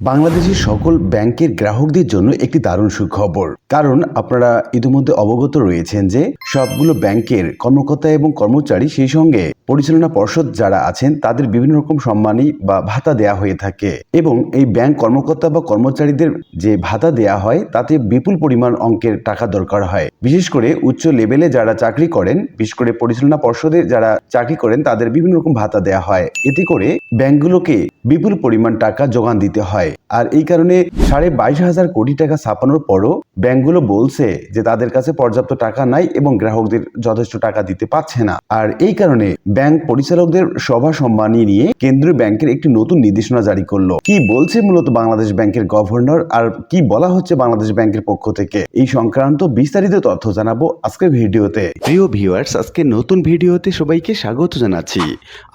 বাংলাদেশের সকল ব্যাংকের গ্রাহকদের জন্য একটি দারুণ সুখবর। কারণ আপনারা ইতিমধ্যে অবগত রয়েছেন যে সবগুলো ব্যাংকের কর্মকর্তা এবং কর্মচারী সেই সঙ্গে পরিচালনা পর্ষদ যারা আছেন, তাদের বিভিন্ন রকম সম্মানী বা ভাতা দেয়া হয়ে থাকে। এবং এই ব্যাংক কর্মকর্তা বা কর্মচারীদের যে ভাতা দেয়া হয়, তাতে বিপুল পরিমাণ অঙ্কের টাকা দরকার হয়। বিশেষ করে উচ্চ লেভেলে যারা চাকরি করেন, বিশেষ করে পরিচালনা পর্ষদে যারা চাকরি করেন, তাদের বিভিন্ন রকম ভাতা দেয়া হয়। এতে করে ব্যাংকগুলোকে বিপুল পরিমাণ টাকা যোগান দিতে হয়। আর এই কারণে সাড়ে বাইশ হাজার কোটি টাকা ছাপানোর পরও ব্যাংকগুলো বলছে যে তাদের কাছে পর্যাপ্ত টাকা নাই এবং গ্রাহকদের যথেষ্ট টাকা দিতে পারছে না। আর এই কারণে ব্যাংক পরিচালকদের সভা সম্মানী নিয়ে কেন্দ্রীয় ব্যাংকের একটি নতুন নির্দেশনা জারি করল। কি বলছে মূলত বাংলাদেশ ব্যাংকের গভর্নর আর কি বলা হচ্ছে বাংলাদেশ ব্যাংকের পক্ষ থেকে? এই সংক্রান্ত বিস্তারিত তথ্য জানাব আজকের ভিডিওতে। প্রিয় ভিউয়ার্স, আজকে নতুন ভিডিওতে সবাইকে স্বাগত জানাচ্ছি।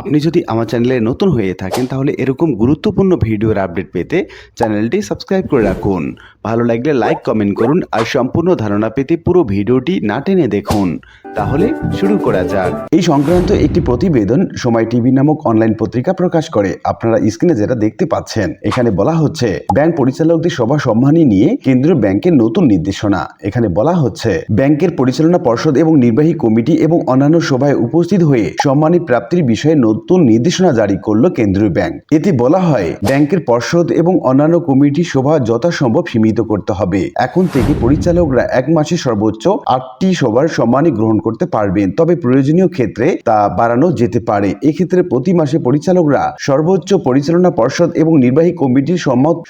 আপনি যদি আমার চ্যানেলে নতুন হয়ে থাকেন, তাহলে এরকম গুরুত্বপূর্ণ ভিডিওর আপডেট পেতে চ্যানেলটি সাবস্ক্রাইব করে রাখুন। ভালো লাগলে লাইক কমেন্ট করুন আর সম্পূর্ণ ধারণা পেতে পুরো ভিডিওটি না টেনে দেখুন। তাহলে শুরু করা যাক। এই সংক্রান্ত একটি প্রতিবেদন সময় টিভি নামক অনলাইন পত্রিকা প্রকাশ করে। আপনারা স্ক্রিনে যেটা দেখতে পাচ্ছেন, এখানে বলা হচ্ছে ব্যাংক পরিচালকদের সভা সম্মানী নিয়ে কেন্দ্রীয় ব্যাংকের নতুন নির্দেশনা। এখানে বলা হচ্ছে, ব্যাংকের পরিচালনা পর্ষদ এবং নির্বাহী কমিটি এবং অন্যান্য সভায় উপস্থিত হয়ে সম্মানী প্রাপ্তির বিষয়ে নতুন নির্দেশনা জারি করল কেন্দ্রীয় ব্যাংক। এতে বলা হয়, ব্যাংকের পর্ষদ এবং অন্যান্য কমিটি সভা যথাসম্ভব সীমিত করতে হবে। এখন থেকে পরিচালকরা এক মাসে সর্বোচ্চ আটটি সবার সম্মানই গ্রহণ করতে পারবেন। তবে প্রয়োজনীয় ক্ষেত্রে তা বাড়ানো যেতে পারে। এক্ষেত্রে প্রতি মাসে পরিচালকরা সর্বোচ্চ পরিচালনা পর্ষদ এবং নির্বাহী কমিটির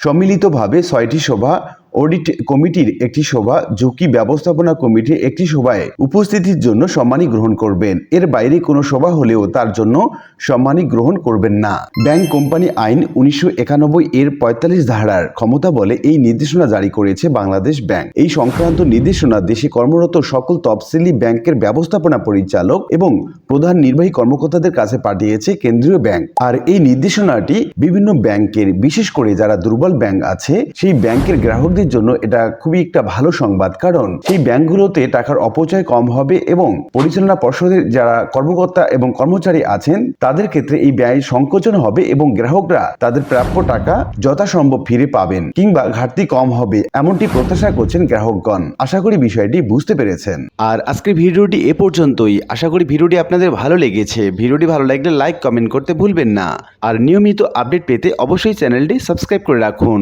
সম্মিলিতভাবে ছয়টি সভা অডিট কমিটির একটি সভা, ঝুঁকি ব্যবস্থাপনা কমিটির একটি সভায় উপস্থিতির জন্য সম্মানী গ্রহণ করবেন। এর বাইরে কোনো সভা হলেও তার জন্য সম্মানী গ্রহণ করবেন না। ব্যাংক কোম্পানি আইন উনিশশো একানব্বই এর পঁয়তাল্লিশ ধারার ক্ষমতা বলে এই নির্দেশনা জারি করেছে বাংলাদেশ ব্যাংক। এই সংক্রান্ত নির্দেশনা দেশে কর্মরত সকল তফসিলি ব্যাংকের ব্যবস্থাপনা পরিচালক এবং প্রধান নির্বাহী কর্মকর্তাদের কাছে পাঠিয়েছে কেন্দ্রীয় ব্যাংক। আর এই নির্দেশনাটি বিভিন্ন ব্যাংকের, বিশেষ করে যারা দুর্বল ব্যাংক আছে, সেই ব্যাংকের গ্রাহকদের জন্য এটা খুবই একটা ভালো সংবাদ, কারণ সেই ব্যাংকগুলোতে টাকার অপচয় কম হবে এবং পরিচালনা পর্ষদের যারা কর্মকর্তা এবং কর্মচারী আছেন, তাদের ক্ষেত্রে এই ব্যয় সংকোচন হবে এবং গ্রাহকরা তাদের প্রাপ্য টাকা যথাসম্ভব ফিরে পাবেন কিংবা ঘাটতি কম হবে এমনটি প্রত্যাশা করছেন গ্রাহকগণ। আশা করি বিষয়টি বুঝতে পেরেছেন। আর আজকের ভিডিওটি এ পর্যন্তই। আশা করি ভিডিওটি আপনাদের ভালো লেগেছে। ভিডিওটি ভালো লাগলে লাইক, কমেন্ট করতে ভুলবেন না। আর নিয়মিত আপডেট পেতে অবশ্যই চ্যানেলটি সাবস্ক্রাইব করে রাখুন।